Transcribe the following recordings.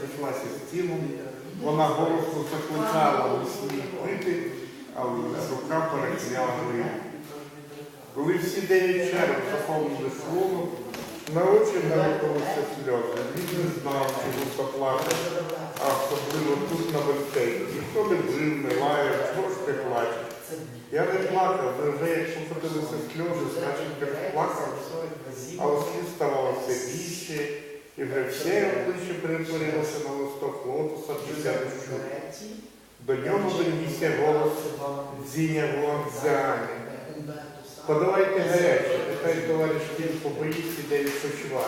розійшлася з тілом. Вона голосно закликала сніг пити, але рука перекиняла гриву. Коли всі дев'ять черг заповнили шлунок, на очі навикалися сльози. Він не знав, чому заплакати, а особливо тут на вертепі. Ніхто не бив, не лаяв, чого плачеш? Я не плакав, вже як покотилися сльози, значить я плакав, але сліз ставало все більше, і все обличчя перетворилося на листок лотоса після. До нього донісся голос дзіння Гуанзані. Подавайте гаряче, нехай товариш Кіт побоїться, де відпочиває.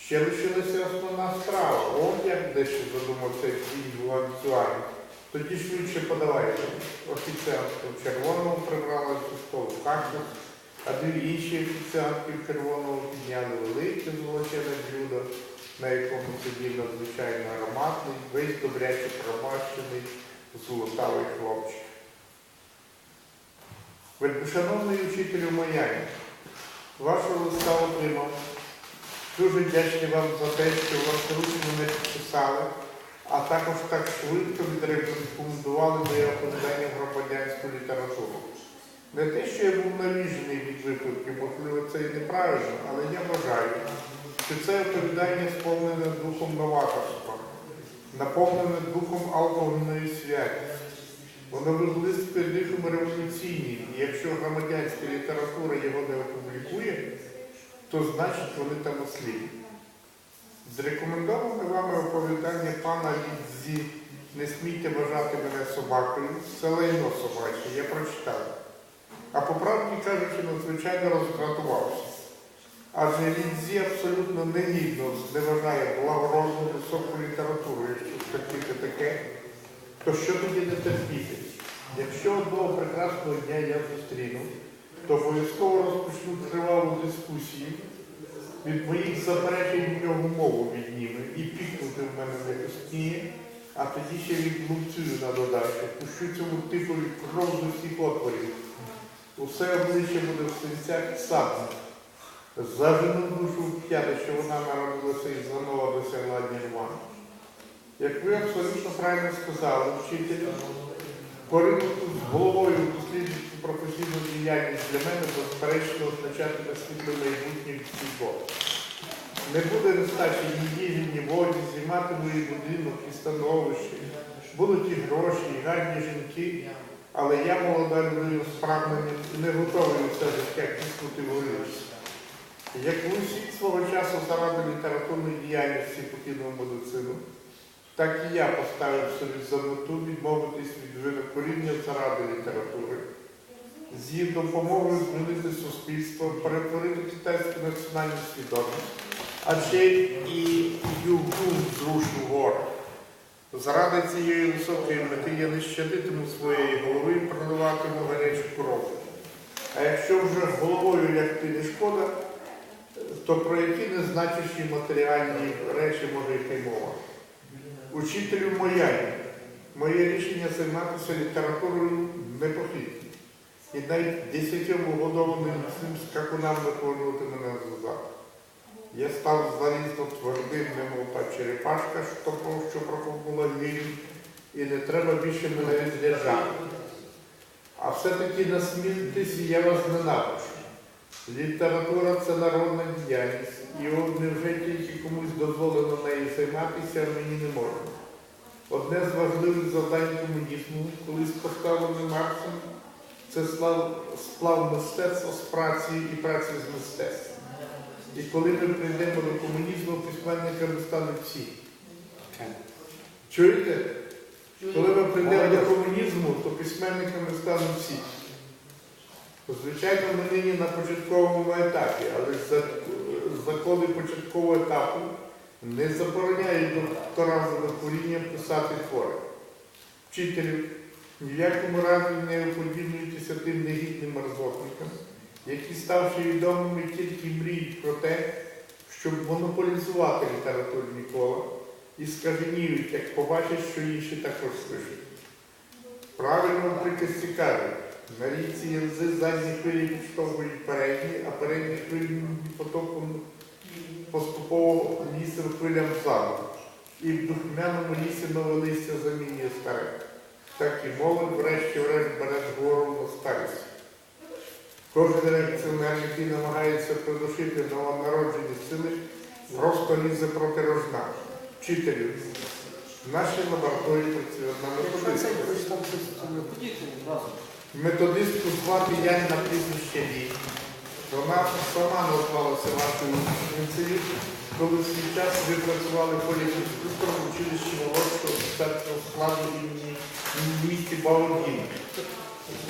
Ще лишилася основна страва. От як дещо задумався Кіт Гуанзані. Тоді швидше подавайте. Офіціантка в червоному прибрала зі столу кактус, а дві інші офіціантки в червоному підняли велике золочене блюдо, на якому сидів надзвичайно ароматний, весь добряче промащений золотавий хлопчик. Вельмишановний учителю Майяні, вашого листа отримав. Дуже вдячний вам за те, що власноручно мене підписали, а також так швидко відрекомендували моє оповідання громадянську літературу. Не те, що я був навіжений від випадків, можливо, це і неправильно, але я вважаю, що це оповідання сповнене духом новаторства, наповнене духом алкогольної святості. Воно виблискує дихом революційній, і якщо громадянська література його не опублікує, то значить вони там ослі. Зрекомендоване вами оповідання пана Лідзі Не смійте вважати мене собакою, це лайно собаче, я прочитав. По правді кажучи, надзвичайно роздратувався. Адже Лідзі абсолютно негідно зневажає благородну високу літературу, якщо терпіти таке, то що тоді не терпіти? Якщо одного прекрасного дня я зустріну, то обов'язково розпочну тривалу дискусію, від моїх заперечень в нього мову відніме і пікнути в мене не пустіє, а тоді ще відлупцюю на додачу, пущу цьому типові кров з усіх отворів. Усе обличчя буде в синцях садне. Зажену душу в п'яте, що вона народилася і заново досягла нірвани. Як ви абсолютно правильно сказали, вчителю, поринути з головою в дослідницьку професійну діяльність для мене безперечно означатиме світле майбутнє всього. Не буде нестачі ні їжі, ні воді, зніматиму і будинок, і становище. Будуть і гроші, і гарні жінки, але я молода людина справна не готовий усе життя киснути в. Як всі свого часу заради літературної діяльності покинув медицину, так і я поставив собі за мету відмовитись від винокоріння заради літератури. З її допомогою змінити суспільство, перетворити китайську національну свідомість, адже і югу зрушу гор. Заради цієї високої мети я не щадитиму своєї голови і проливатиму гарячу кров. А якщо вже головою лягти не шкода, то про які незначущі матеріальні речі може йти мова? Учителю моя, моє рішення займатися літературою непохитне. І навіть десятьом угодованим цим скакунам не мене назад. Я став залізно твердим, немов та черепашка, що, що проковнула лінь, і не треба більше мене відряджати. А все-таки насмілитись я вас ненавиджу. Література це народна діяльність, і от невже тільки комусь дозволено нею займатися, а мені не можна. Одне з важливих завдань комунізму, колись поставлене Марксом, це сплав мистецтва з праці і праці з мистецтвом. І коли ми прийдемо до комунізму, письменниками стануть всі. Чуєте? Коли ми прийдемо до комунізму, то письменниками стануть всі. Звичайно, ми нині на початковому етапі, але закони початкового етапу не забороняють докторам за докорінням писати твори. Вчителю, ні в якому разі не уподібнюйтеся тим негідним мерзотникам, які, ставши відомими, тільки мріють про те, щоб монополізувати літературні кола і скаженіють, як побачать, що інші також пишуть. Правильно приказці кажуть, на річці янзи задні хвилі підштовхують передні, а передні хвилі потоком поступово місцем хвилям ззаду. і в духмяному лісі нове листя замінює старе. Так і молодь врешті-врешт бере згору на старість. Кожен реакціонер, який намагається придушити новонароджені сили, просто лізе проти рожна. Вчителю, в нашій лабораторії працює одна методистка. Методистку звати Яна прізвище Лі. Вона сама назвалася нашою ученицею, коли в свій час ви працювали політінструктором в училищі молодшого офіцерського складу імені місті Баудін.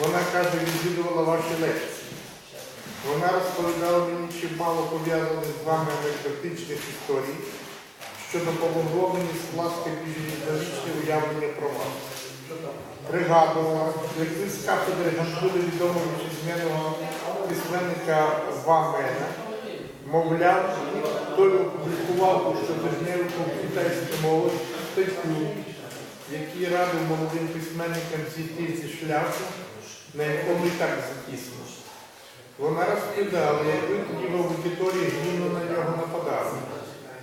Вона каже, відвідувала ваші лекції. Вона розповідала мені чимало пов'язаних з вами анекдотичних історій, що допомогло мені скласти більш уявлення про вас. Пригадувала, як з кафедри Гандули відомого вітчизняного письменника Вамена, мовляв, той опублікував у щотижневику китайську мову статтю, який радив молодим письменникам зійти зі шляху, на якому і так затісно. Вона розповідала, як ви тоді в аудиторії гнівно на нього нападали.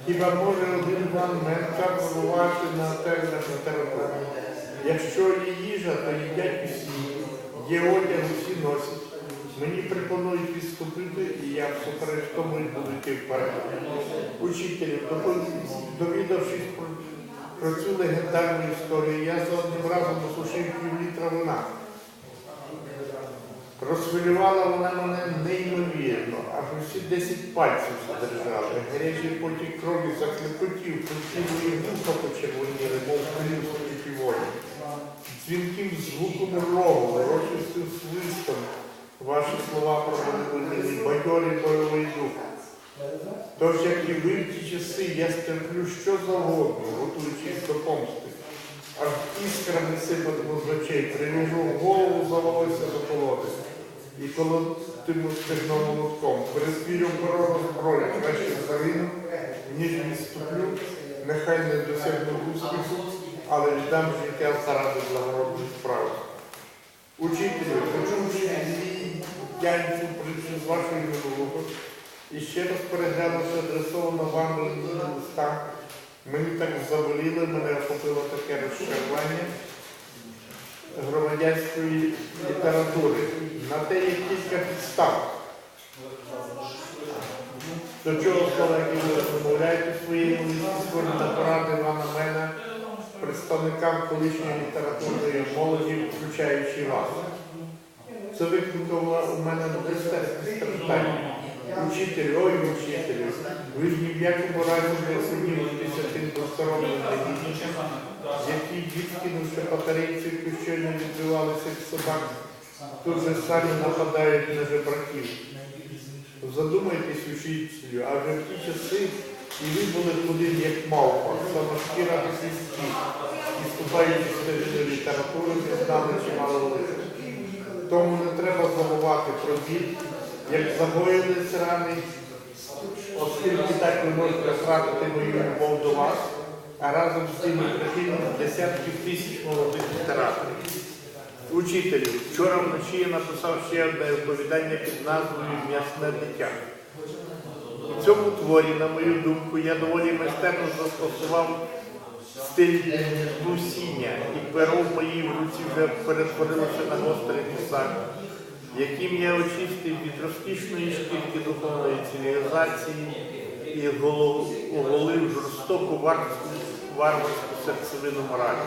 Хіба може один Ван Мен так впливати на літератури? Якщо є їжа, то їдять усі, є одяг, усі носять. Мені пропонують відступити, і я всупереч тому і буду йти вперед. Учителю, довідавшись про, про цю легендарну історію, я за одним разом осушив пів літра вина. Розхвилювала вона мене неймовірно, аж усі десять пальців задержали. Гарячий потік крові заклепотів, пустів мої вуха почервоніли, мов плюс воді. Дзвінким звуком рогу, урочистим свистом ваші слова пробудили мені бойовий дух. Тож, як і ви в ті часи, я стерплю що завгодно, готуючись до помсти. Аж іскрами сипатиму з очей, привіжу голову за волосся до колоди. І колотиму стегном молотком, переспірю оборону зброю, краще загину, ніж відступлю, нехай не досягну успіху, але віддам життя заради благородної справи. Учителю, почувши янцю притчу з вашої минулого, і ще раз переглянувши адресовано вам листа, мені так заболіло, мене охопило таке розчарування громадянської літератури. На те є кілька підстав. До чого колеги розмовляєте в своєму схожі на поради Івана Мена представникам колишньої літературної молоді, включаючи вас. Це викликало у мене нестерпне страждання. Учитель, ой, учителю, ви ж ні в якому разі не сумніваєтеся тим достороннім надійнішим, які дітки на батарейці щойно відбивалися від собак, тут же самі нападають на жебраків. Задумайтесь, учителю, адже в ті часи і ви були худим, як мавпа, сама шкіра російські, і вступаючи в старину літературу, ви знали чимало лише. Тому не треба забувати про біль, як загоїлись рани, оскільки так ви можете втратити мою любов до вас, а разом з тими прихильними десятків тисяч молодих літераторів. Учителю, вчора вночі я написав ще одне оповідання під назвою М'ясне дитя. У цьому творі, на мою думку, я доволі майстерно застосував стиль гусіння, і перо в моїй руці вже перетворилося на гострий писак, яким я очистив від розкішної шкірки духовної цивілізації і оголив жорстоку варварську серцевину моралі.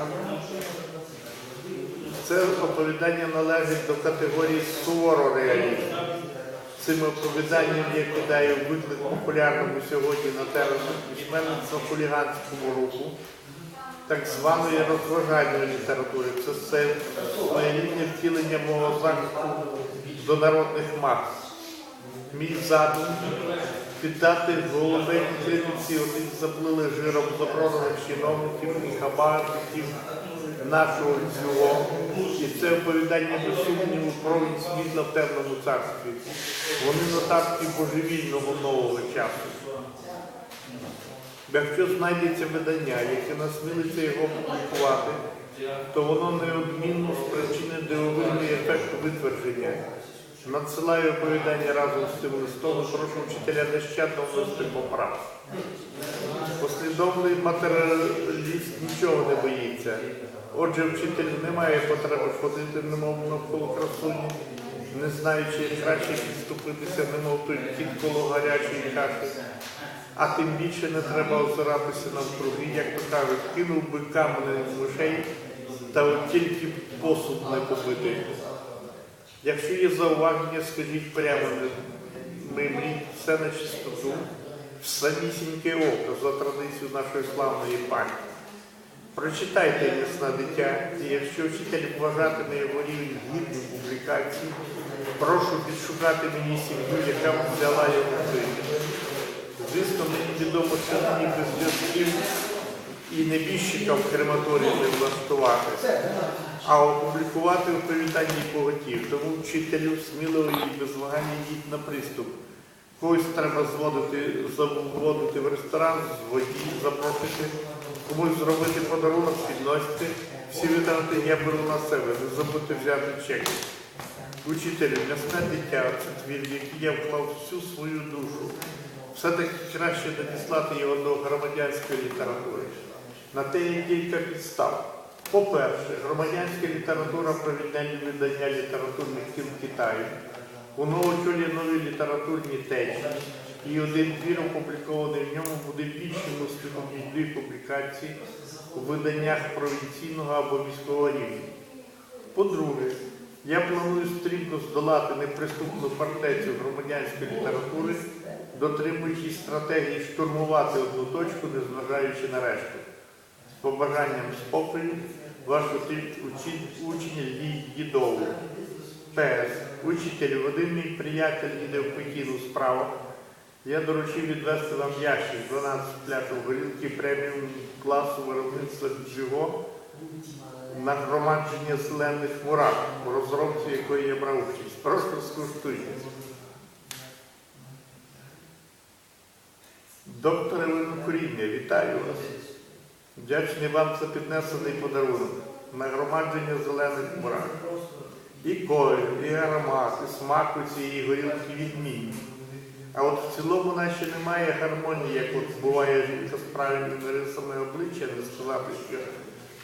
Це оповідання належить до категорії суворо реалізму. Цим оповіданням я кидаю виклик популярному сьогодні на терміну письменництва хуліганському руху, так званої розважальної літератури. Це все своєрідне втілення мого заклику до народних мас. Мій задум піддати голови критиці одних заплили жиром заборонених чиновників і хабарників нашого цього. І це оповідання без сумніву провід світла в темному царстві. Вони нотатки божевільного нового часу. Якщо знайдеться видання, яке насмілиться його публікувати, то воно неодмінно спричинить дивовижний ефект витвердження. Надсилаю оповідання разом з цим листом, прошу вчителя нещадно внести поправки. Послідовний матеріаліст нічого не боїться. Отже, вчитель не має потреби ходити, немов навколо красуні, не знаючи, як краще підступитися, немов той кіт коло гарячої каші. А тим більше не треба озиратися навкруги, як то кажуть, кинув би каменем в мишей, та от тільки посуд не побитий. Якщо є зауваження, скажіть прямо, не мріть все на чистоту, в самісіньке око за традицію нашої славної пані. Прочитайте ясне дитя, і якщо вчитель вважатиме його рівень гідним публікацій, прошу підшукати мені сім'ю, яка взяла його прийняти. Звісно, мені відомо, що мені без зв'язків і небіжчика в крематорії не влаштувати, а опублікувати оповідання поготів. Тому вчителю сміливо і без вагання йдіть на приступ. Когось треба зводити, заводити в ресторан, зводіть, запрошити, комусь зробити подарунок, підносити. Всі витрати я беру на себе, не забудьте взяти чек. Учителю, м'ясне дитя, це твір, який я вклав всю свою душу. Все-таки краще надіслати його до громадянської літератури. На те є кілька підстав. По-перше, громадянська література провідне видання літературних кіл Китаю. Воно очолює нові літературні течії, і один твір, опублікований в ньому, буде більшим успіхом, ніж дві публікації у виданнях провінційного або міського рівня. По-друге, я планую стрімко здолати неприступну фортецю громадянської літератури, дотримуючись стратегії штурмувати одну точку, незважаючи на решту. З побажанням спокою, ваш учень, Дідову. ПС. Учитель, один мій приятель їде в Пекін у справах. Я доручив відвести вам ящик 12 пляшок горілки преміум класу виробництва Джиго на громадження зелених мурах, у розробці якої я брав участь. Прошу скуштуйте. Докторе винокуріння, вітаю вас. Вдячний вам за піднесений подарунок. Нагромадження зелених мурах. І колір, і аромат, і смак у цієї горілки відмінні. А от в цілому наче немає гармонії, як от буває жінка з правильними рисами обличчя, не сказати, що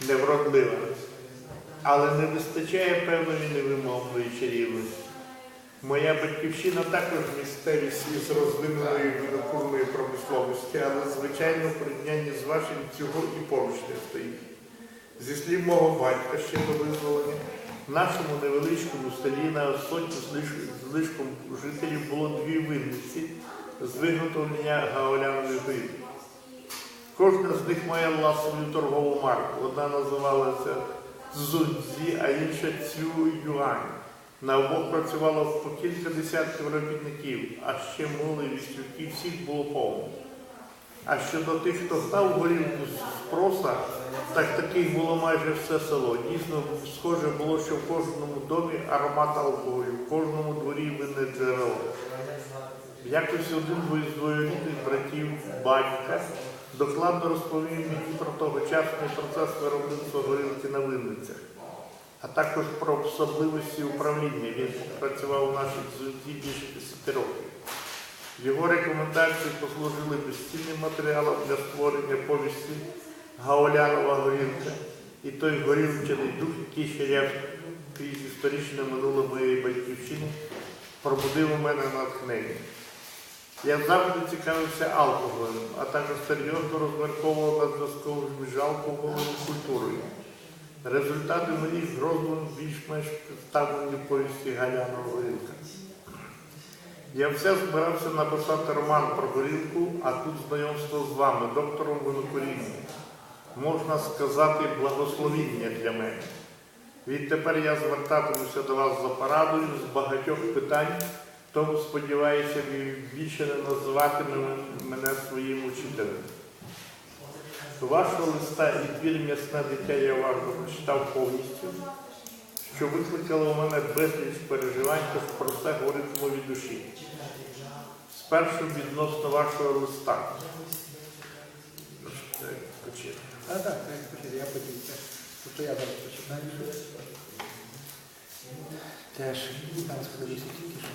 невродлива. Але не вистачає певної невимовної чарівності. Моя батьківщина також місцевість із розвиненою винокурною промисловості, але звичайно в порівнянні з вашим цього і поруч не стоїть. Зі слів мого батька ще до визволення, нашому невеличкому селі на сотню з лишком жителів було дві винниці з виготовлення гаолянової горілки. Кожна з них має власну торгову марку. Одна називалася Цзудзі, а інша Цю Юань. На обох працювало по кілька десятків робітників, а ще мули, віслюки, всіх було повно. А щодо тих, хто знав горілку з проса, так таких було майже все село. Дійсно, схоже було, що в кожному домі аромат алкоголю, в кожному дворі винне джерело. Якось один з двоюрідних братів батька докладно розповів мені про тогочасний процес виробництва горілки на винницях, а також про особливості управління. Він працював у нашій більше 10 років. Його рекомендації послужили безцінним матеріалом для створення повісті Гаолянова горілка і той горілчаний дух, який ще я історичне минуле моєї батьківщини пробудив у мене натхнення. Я завжди цікавився алкоголем, а також серйозно розмірковував над зв'язковим між алкоголем і культурою. Результати моїх роздумів більш-менш представлені повісті Галянова горілка. Я все збирався написати роман про горілку, а тут знайомство з вами, доктором винокуріння. Можна сказати, благословіння для мене. Відтепер я звертатимуся до вас за порадою з багатьох питань, тому сподіваюся, більше не називатиме мене своїм учителем. Вашого листа і твір м'ясне дитя я уважно прочитав повністю, що викликало у мене безліч переживань, то про це говорить в від душі. Спершу відносно вашого листа. А, так, так, я потім. Тобто я зараз починаю. Теж зараз подивлюся тільки що.